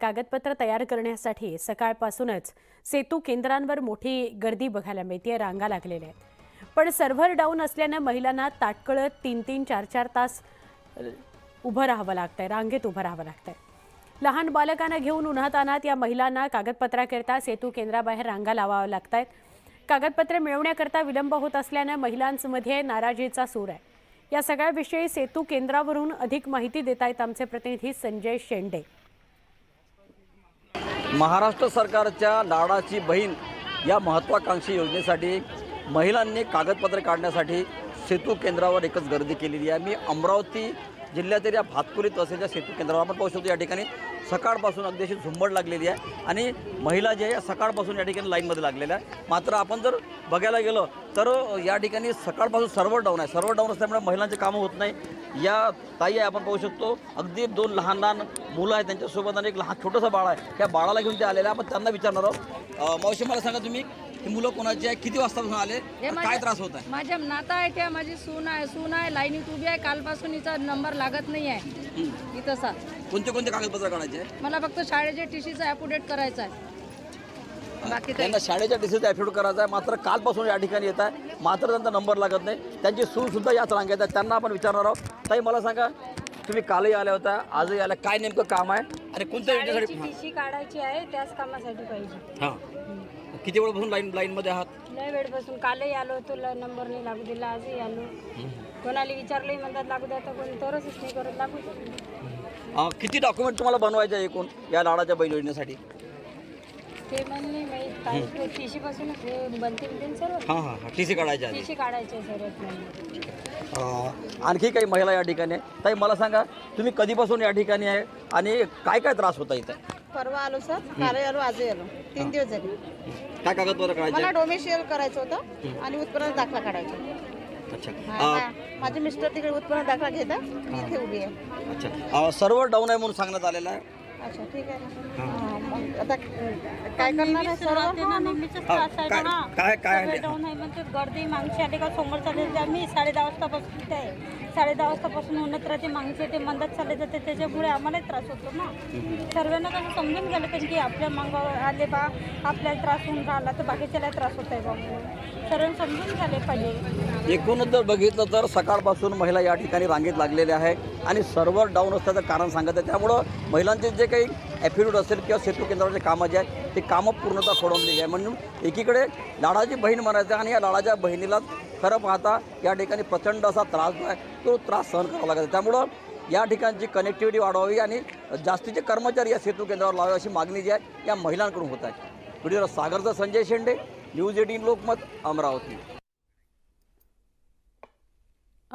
कागदपत्र तयार करण्यासाठी सकाळपासूनच सेतू केंद्रांवर मोठी गर्दी बघायला मिळते रांगा लागलेल्या आहेत. पण सर्व्हर डाऊन असल्यानं महिलांना ताटकळत तीन तीन चार चार तास उभं राहावं लागतंय रांगेत उभं राहावं लागतंय. लहान बालकांना घेऊन उन्हात अनात या महिलांना कागदपत्राकरिता सेतू केंद्राबाहेर रांगा लावाव्या लागत आहेत कागदपत्रे मिळवण्याकरता विलंब होत असल्यानं महिलांमध्ये नाराजीचा सूर आहे. या सगळ्याविषयी सेतू केंद्रावरून अधिक माहिती देत आहेत आमचे प्रतिनिधी संजय शेंडे. महाराष्ट्र सरकारच्या लाडाची बहीण या महत्त्वाकांक्षी योजनेसाठी महिलांनी कागदपत्रे काढण्यासाठी सेतू केंद्रावर एकच गर्दी केलेली आहे. मी अमरावती जिल्ह्यातील या भातकुली तहसीलच्या सेतू केंद्रावर आपण पाहू शकतो या ठिकाणी सकाळपासून अगदी अशी झुंबड लागलेली आहे आणि महिला जे आहे सकाळपासून या ठिकाणी लाईनमध्ये लागलेल्या आहे मात्र आपण जर बघायला गेलं तर या ठिकाणी सकाळपासून सर्व्हर डाऊन आहे. सर्व डाऊन असल्यामुळे महिलांचे कामं होत नाही. या ताई आपण पाहू शकतो. अगदी दोन लहान लहान मुलं आहेत त्यांच्यासोबत आणि एक लहान छोटंसं बाळ आहे. त्या बाळाला घेऊन ते आलेलं आपण त्यांना विचारणार आहोत. मावशी मला सांगा तुम्ही ही मुलं कोणाची आहे? किती वाजतापासून आले? हे काय त्रास होत आहे? माझ्या नाता आहे त्या माझी सून आहे सून आहे लाईनीत उभी आहे. कालपासून हिचा नंबर लागत नाही आहे. हं. इथंसा कोणते कोणते कागदपत्र काढायचे? आहे? मला फक्त शाळेच्या टीसीचा अपडेट करायचा आहे. बाकी काही त्यांना शाळेच्या डिसीचा ॲफिडेविट करायचा आहे. मात्र कालपासून या ठिकाणी येत आहे. मात्र त्यांचा नंबर लागत नाही. त्यांची सून सुद्धा याच रांगेत आहे. त्यांना आपण विचारणार आहोत. ताई मला सांगा तुम्ही कालही आल्या होत्या आजही आल्या. काय नेमकं काम आहे? आणि कोणत्या योजनेसाठी काढायची आहे त्याच कामासाठी पाहिजे. हां. किती वेळपासून लाईन लाईनमध्ये आहात? लय वेळपासून कालही आलो होतो नंबर नाही लागू दिला आजही आलो. कोणाला विचारलंही म्हणतात लागू द्या. तर कोणी तरच नाही करत लागू. अं, किती डॉक्युमेंट तुम्हाला बनवायचे आहे एकूण या लाडाच्या बैल योजनेसाठी? ते म्हणले माहीत. काय टीसी पासूनच हे बनते बिनते सर्व हां हां टी सी काढायचे आहे टीसी काढायचे सर्वात नाही. अं, आणखी काही महिला या ठिकाणी. आहे ताई मला सांगा तुम्ही कधीपासून या ठिकाणी आहे आणि काय काय त्रास होता इथं? परवा आलो सर. काल आलो आजही आलो. तीन दिवस झाले. काय कागदपत्र काढायचे? मला? डोमेशियल करायचं होतं आणि उत्पन्न दाखला काढायचा अच्छा. अं, मा- माझे मिस्टर तिकडे उत्पन्न दाखला घेतात. मी इथे उभी आहे. अच्छा. सर्व्हर डाऊन आहे म्हणून सांगण्यात आलेलं आहे. अच्छा ठीक आहे ना. हा, आता काय करणार आहे सर्व? काय काय काय आहे? डाऊन आहे म्हणजे गर्दी मागची आली का समोर चालले जाते आम्ही साडे दहा वाजतापासून तिथे आहे. साडे दहा वाजतापासून उन्हात राहते मागचे ते मंदात चालले जाते त्याच्यामुळे आम्हालाही त्रास होतो ना. सर्वांना कसं समजून गेलं त्यांनी की आपल्या मांग आले बा आपल्याला त्रास होऊन राहिला तर बाकीच्याला त्रास होत आहे बा म्हणून. सर्वांना समजून झाले पाहिजे. एकूणच जर बघितलं तर सकाळपासून महिला या ठिकाणी रांगेत लागलेल्या आहे आणि सर्व्हर डाऊन असल्याचं कारण सांगत आहे. त्यामुळं महिलांचे जे काही ॲफिडेविट असेल किंवा सेतू केंद्राचे कामं जे आहेत ते कामं पूर्णतः खोडवलेली आहे. म्हणून एकीकडे लाडाची बहीण म्हणायचं आणि या लाडाच्या बहिणीला खरं पाहता या ठिकाणी प्रचंड असा त्रास जो आहे तो त्रास सहन करावा लागत त्यामुळं या ठिकाणची कनेक्टिव्हिटी वाढवावी आणि जास्तीचे कर्मचारी या सेतू केंद्रावर लावावे अशी मागणी जी आहे या महिलांकडून होत आहे. व्हिडिओ सागरचा संजय शेंडे न्यूज एटीन लोकमत अमरावती.